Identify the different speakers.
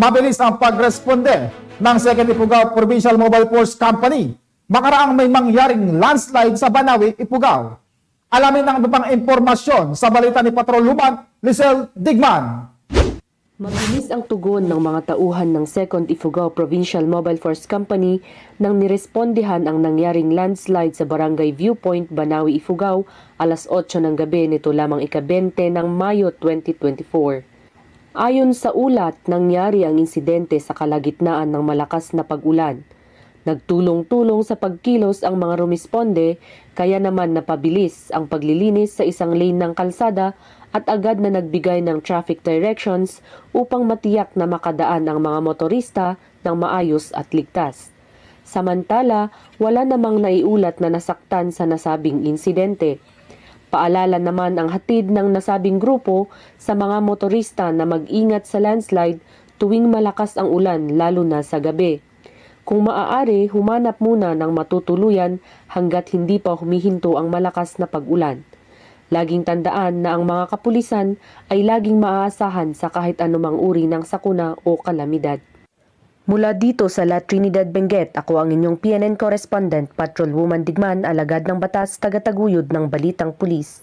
Speaker 1: Mabilis ang pagresponde ng 2nd Ifugao Provincial Mobile Force Company makaraang may mangyaring landslide sa Banawi, Ifugao. Alamin ang iba pang impormasyon sa balita ni Patrol Luman, Lisel Digman.
Speaker 2: Mabilis ang tugon ng mga tauhan ng 2nd Ifugao Provincial Mobile Force Company nang nirespondihan ang nangyaring landslide sa Barangay Viewpoint, Banawi, Ifugao alas 8 ng gabi nito lamang ika-20 ng Mayo 2024. Ayon sa ulat, nangyari ang insidente sa kalagitnaan ng malakas na pag-ulan. Nagtulong-tulong sa pagkilos ang mga rumisponde kaya naman napabilis ang paglilinis sa isang lane ng kalsada at agad na nagbigay ng traffic directions upang matiyak na makadaan ang mga motorista ng maayos at ligtas. Samantala, wala namang naiulat na nasaktan sa nasabing insidente. Paalala naman ang hatid ng nasabing grupo sa mga motorista na mag-ingat sa landslide tuwing malakas ang ulan lalo na sa gabi. Kung maaari, humanap muna ng matutuluyan hanggat hindi pa humihinto ang malakas na pag-ulan. Laging tandaan na ang mga kapulisan ay laging maaasahan sa kahit anumang uri ng sakuna o kalamidad. Mula dito sa La Trinidad Benguet, ako ang inyong PNN correspondent, Patrol Woman Digman, alagad ng batas, tagataguyod ng Balitang Pulis.